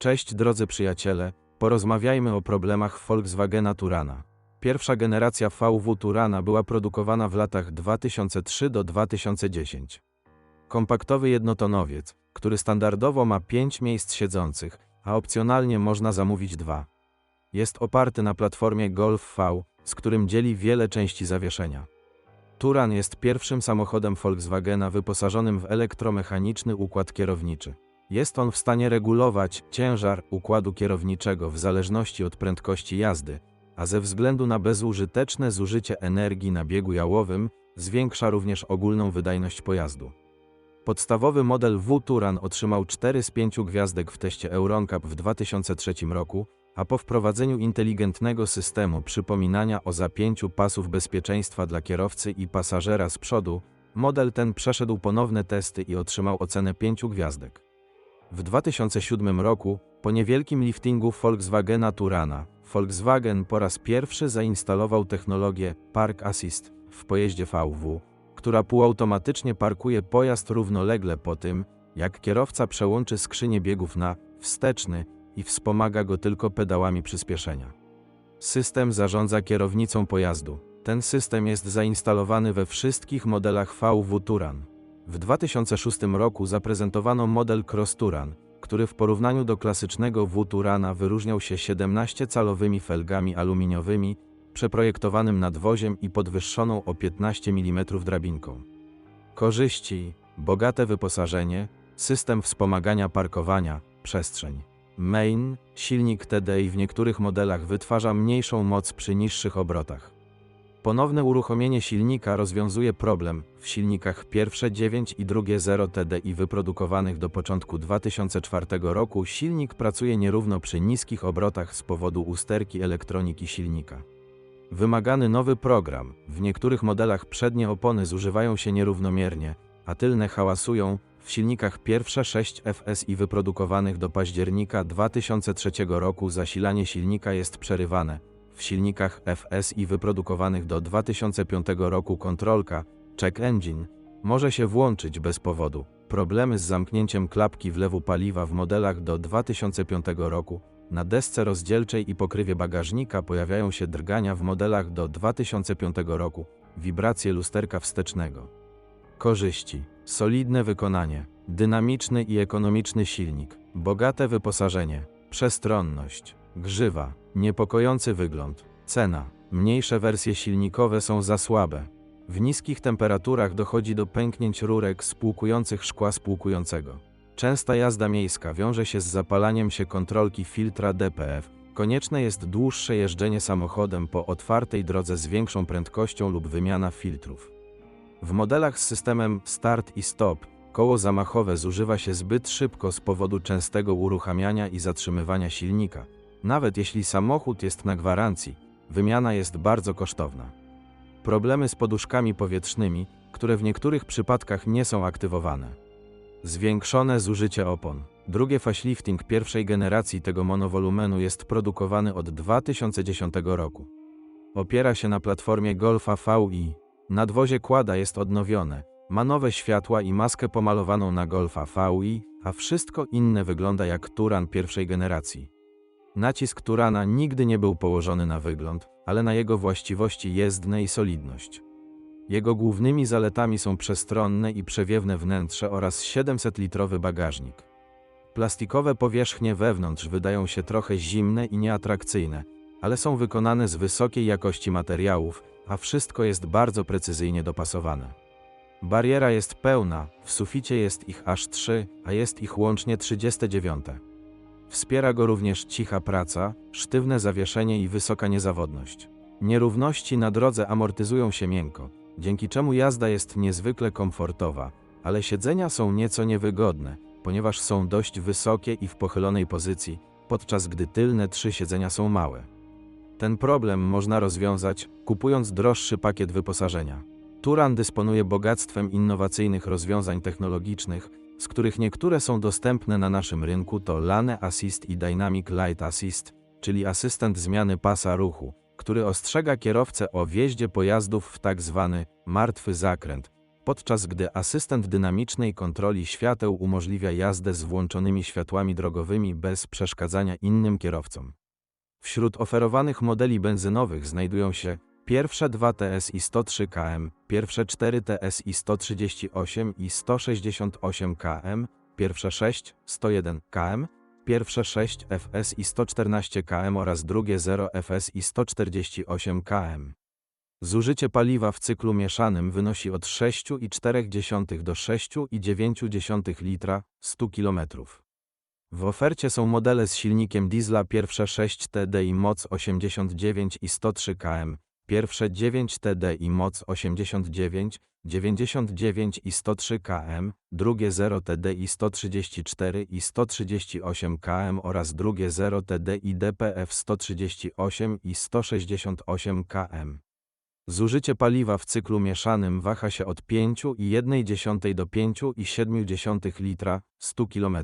Cześć drodzy przyjaciele, porozmawiajmy o problemach Volkswagena Turana. Pierwsza generacja VW Turana była produkowana w latach 2003 do 2010. Kompaktowy jednotonowiec, który standardowo ma 5 miejsc siedzących, a opcjonalnie można zamówić dwa. Jest oparty na platformie Golf V, z którym dzieli wiele części zawieszenia. Turan jest pierwszym samochodem Volkswagena wyposażonym w elektromechaniczny układ kierowniczy. Jest on w stanie regulować ciężar układu kierowniczego w zależności od prędkości jazdy, a ze względu na bezużyteczne zużycie energii na biegu jałowym zwiększa również ogólną wydajność pojazdu. Podstawowy model W-Turan otrzymał 4 z 5 gwiazdek w teście EuronCap w 2003 roku, a po wprowadzeniu inteligentnego systemu przypominania o zapięciu pasów bezpieczeństwa dla kierowcy i pasażera z przodu, model ten przeszedł ponowne testy i otrzymał ocenę 5 gwiazdek. W 2007 roku, po niewielkim liftingu Volkswagena Turana, Volkswagen po raz pierwszy zainstalował technologię Park Assist w pojeździe VW, która półautomatycznie parkuje pojazd równolegle po tym, jak kierowca przełączy skrzynię biegów na wsteczny i wspomaga go tylko pedałami przyspieszenia. System zarządza kierownicą pojazdu. Ten system jest zainstalowany we wszystkich modelach VW Turan. W 2006 roku zaprezentowano model Cross Turan, który w porównaniu do klasycznego W Turana wyróżniał się 17-calowymi felgami aluminiowymi, przeprojektowanym nadwoziem i podwyższoną o 15 mm drabinką. Korzyści: bogate wyposażenie, system wspomagania parkowania, przestrzeń. Main, silnik TDI w niektórych modelach wytwarza mniejszą moc przy niższych obrotach. Ponowne uruchomienie silnika rozwiązuje problem w silnikach pierwsze 9 i drugie 0 TDI wyprodukowanych do początku 2004 roku silnik pracuje nierówno przy niskich obrotach z powodu usterki elektroniki silnika. Wymagany nowy program. W niektórych modelach przednie opony zużywają się nierównomiernie, a tylne hałasują. W silnikach pierwsze 6 FSI wyprodukowanych do października 2003 roku zasilanie silnika jest przerywane. W silnikach FSI wyprodukowanych do 2005 roku kontrolka check engine może się włączyć bez powodu. Problemy z zamknięciem klapki wlewu paliwa w modelach do 2005 roku. Na desce rozdzielczej i pokrywie bagażnika pojawiają się drgania w modelach do 2005 roku, wibracje lusterka wstecznego. Korzyści: solidne wykonanie, dynamiczny i ekonomiczny silnik, bogate wyposażenie, przestronność, grzywa, niepokojący wygląd, cena. Mniejsze wersje silnikowe są za słabe. W niskich temperaturach dochodzi do pęknięć rurek spłukujących szkła spłukującego. Częsta jazda miejska wiąże się z zapalaniem się kontrolki filtra DPF. Konieczne jest dłuższe jeżdżenie samochodem po otwartej drodze z większą prędkością lub wymiana filtrów. W modelach z systemem start i stop koło zamachowe zużywa się zbyt szybko z powodu częstego uruchamiania i zatrzymywania silnika. Nawet jeśli samochód jest na gwarancji, wymiana jest bardzo kosztowna. Problemy z poduszkami powietrznymi, które w niektórych przypadkach nie są aktywowane. Zwiększone zużycie opon. Drugie facelifting pierwszej generacji tego monowolumenu jest produkowany od 2010 roku. Opiera się na platformie Golfa VI. Nadwozie kłada jest odnowione, ma nowe światła i maskę pomalowaną na Golfa VI, a wszystko inne wygląda jak Turan pierwszej generacji. Nacisk Turana nigdy nie był położony na wygląd, ale na jego właściwości jezdne i solidność. Jego głównymi zaletami są przestronne i przewiewne wnętrze oraz 700-litrowy bagażnik. Plastikowe powierzchnie wewnątrz wydają się trochę zimne i nieatrakcyjne, ale są wykonane z wysokiej jakości materiałów, a wszystko jest bardzo precyzyjnie dopasowane. Bariera jest pełna, w suficie jest ich aż 3, a jest ich łącznie 39. Wspiera go również cicha praca, sztywne zawieszenie i wysoka niezawodność. Nierówności na drodze amortyzują się miękko, dzięki czemu jazda jest niezwykle komfortowa, ale siedzenia są nieco niewygodne, ponieważ są dość wysokie i w pochylonej pozycji, podczas gdy tylne trzy siedzenia są małe. Ten problem można rozwiązać, kupując droższy pakiet wyposażenia. Turan dysponuje bogactwem innowacyjnych rozwiązań technologicznych, z których niektóre są dostępne na naszym rynku to Lane Assist i Dynamic Light Assist, czyli asystent zmiany pasa ruchu, który ostrzega kierowcę o wjeździe pojazdów w tak zwany martwy zakręt, podczas gdy asystent dynamicznej kontroli świateł umożliwia jazdę z włączonymi światłami drogowymi bez przeszkadzania innym kierowcom. Wśród oferowanych modeli benzynowych znajdują się pierwsze 2 TSI 103 km, pierwsze 4 TSI 138 i 168 km, pierwsze 6 101 km, pierwsze 6 FSI 114 km oraz drugie 0 FSI 148 km. Zużycie paliwa w cyklu mieszanym wynosi od 6,4 do 6,9 litra 100 km. W ofercie są modele z silnikiem diesla pierwsze 6 TDI moc 89 i 103 km, pierwsze 9 TDI moc 89, 99 i 103 km, drugie 0 TDI 134 i 138 km oraz drugie 0 TDI DPF 138 i 168 km. Zużycie paliwa w cyklu mieszanym waha się od 5,1 do 5,7 litra 100 km.